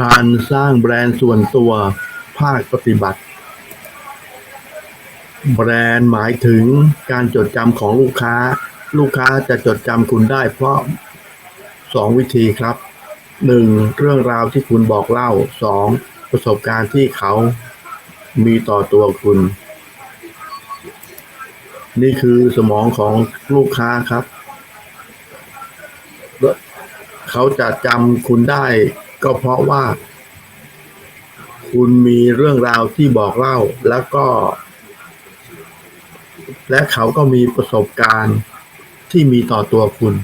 การสร้างแบรนด์ส่วนตัวภาคปฏิบัติ แบรนด์หมายถึงการจดจำของลูกค้า ลูกค้าจะจดจำคุณได้เพราะสองวิธีครับหนึ่งเรื่องราวที่คุณบอกเล่าสองประสบการณ์ที่เขามีต่อตัวคุณ นี่คือสมองของลูกค้าครับ เขาจะจำคุณได้ ก็เพราะว่า คุณมีเรื่องราวที่บอกเล่าแล้วก็ และเขาก็มีประสบการณ์ที่มีต่อตัวคุณ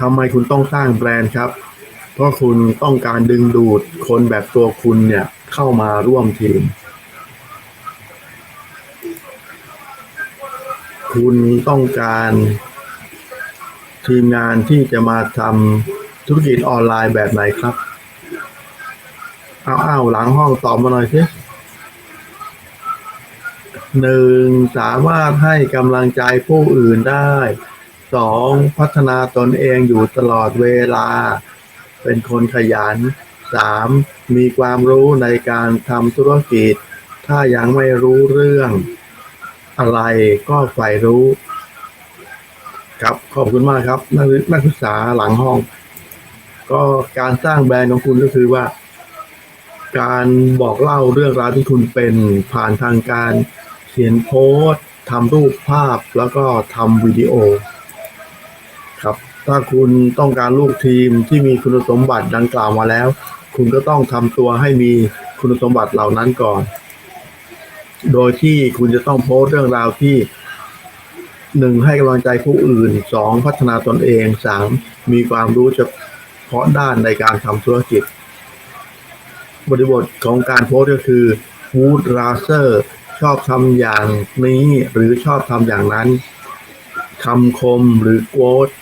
ทำไมคุณต้องสร้างแบรนด์ครับ เพราะคุณต้องการดึงดูดคนแบบตัวคุณเนี่ยเข้ามาร่วมทีม คุณต้องการทีมงานที่จะมาทำ ธุรกิจออนไลน์แบบไหนครับ เอาเอาหลังห้องตอบมาหน่อยสิหนึ่งสามารถให้กำลังใจผู้อื่นได้สองพัฒนาตนเองอยู่ตลอดเวลา เป็นคนขยันสามมีความรู้ในการทำธุรกิจ ถ้ายังไม่รู้เรื่อง อะไรก็ใฝ่รู้ ครับขอบคุณมากครับ นักศึกษาหลังห้อง ก็การสร้างแบรนด์ของคุณก็คือว่า การบอกเล่าเรื่องราวที่คุณเป็นผ่านทางการเขียนโพสต์ทำรูปภาพแล้วก็ทำวิดีโอ ครับ ถ้าคุณต้องการลูกทีมที่มีคุณสมบัติดังกล่าวมาแล้ว คุณก็ต้องทำตัวให้มีคุณสมบัติเหล่านั้นก่อน โดยที่คุณจะต้องโพสต์เรื่องราวที่หนึ่งให้กำลังใจผู้อื่นสองพัฒนาตนเองสามมีความรู้เฉ พาะด้านในการทำธุรกิจ บริบทของการโพสก็คือ Wood r a s e r ชอบทำอย่างนี้หรือชอบทำอย่างนั้นคำคมหรือโ u o t e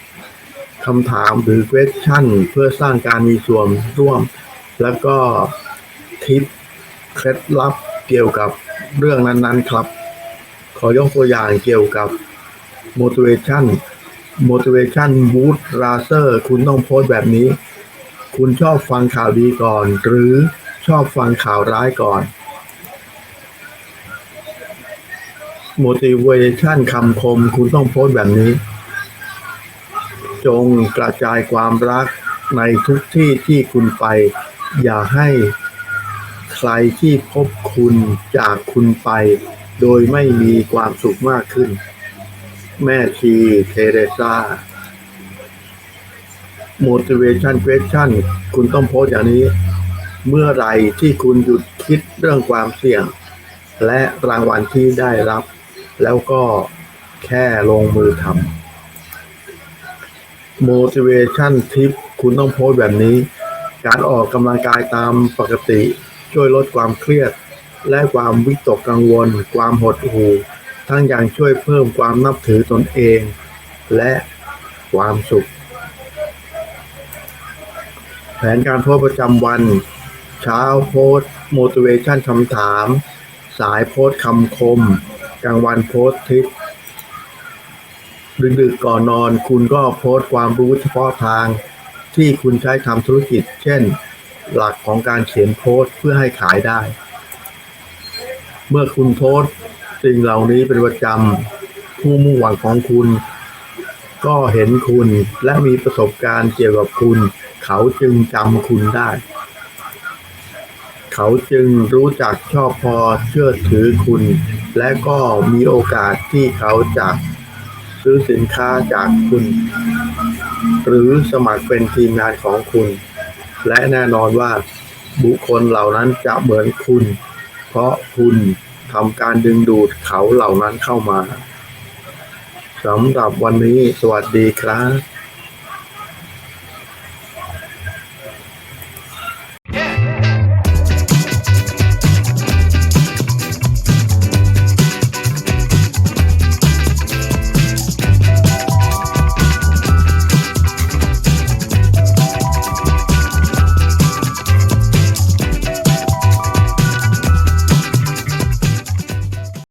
คำถามหรือ question เพื่อสร้างการมีส่วนร่วม แล้วก็ทิปเคล็ดลับเกี่ยวกับเรื่องนั้นๆครับ ขอยกตัวอย่างเกี่ยวกับ motivation motivation boost racer คุณต้องโพสต์แบบนี้ คุณชอบฟังข่าวดีก่อน หรือชอบฟังข่าวร้ายก่อน motivation คำคม คุณต้องโพสต์แบบนี้ จงกระจายความรักในทุกที่ที่คุณไป อย่าให้ใครที่พบคุณจากคุณไป โดยไม่มีความสุขมากขึ้น แม่ชีเทเรซา motivation question คุณต้องโพสต์อย่างนี้ เมื่อไรที่คุณหยุดคิดเรื่องความเสี่ยง และรางวัลที่ได้รับ แล้วก็แค่ลงมือทำ motivation tip คุณต้องโพสต์แบบนี้ การออกกำลังกายตามปกติ ช่วยลดความเครียด และความวิตกกังวล ความหดหู่ ทั้งยังช่วยเพิ่มความนับถือตนเอง และความสุข แผนการโพสประจำวัน เช้าโพสต์ motivation คำถาม สายโพสคำคม กลางวันโพสทิปดึกๆก่อนนอนคุณก็โพสความรู้เฉพาะทางที่คุณใช้ทำธุรกิจ เช่น หลักของการเขียนโพสเพื่อให้ขายได้ เมื่อคุณโพส สิ่งเหล่านี้เป็นประจำผู้มุ่งหวังของคุณ ก็เห็นคุณและมีประสบการณ์เกี่ยวกับคุณ เขาจึงจำคุณได้ เขาจึงรู้จักชอบพอเชื่อถือคุณ และก็มีโอกาสที่เขาจะซื้อสินค้าจากคุณ หรือสมัครเป็นทีมงานของคุณ และแน่นอนว่าบุคคลเหล่านั้นจะเหมือนคุณ เพราะคุณ ทำการดึงดูดเขาเหล่านั้นเข้ามาสำหรับวันนี้สวัสดีครับ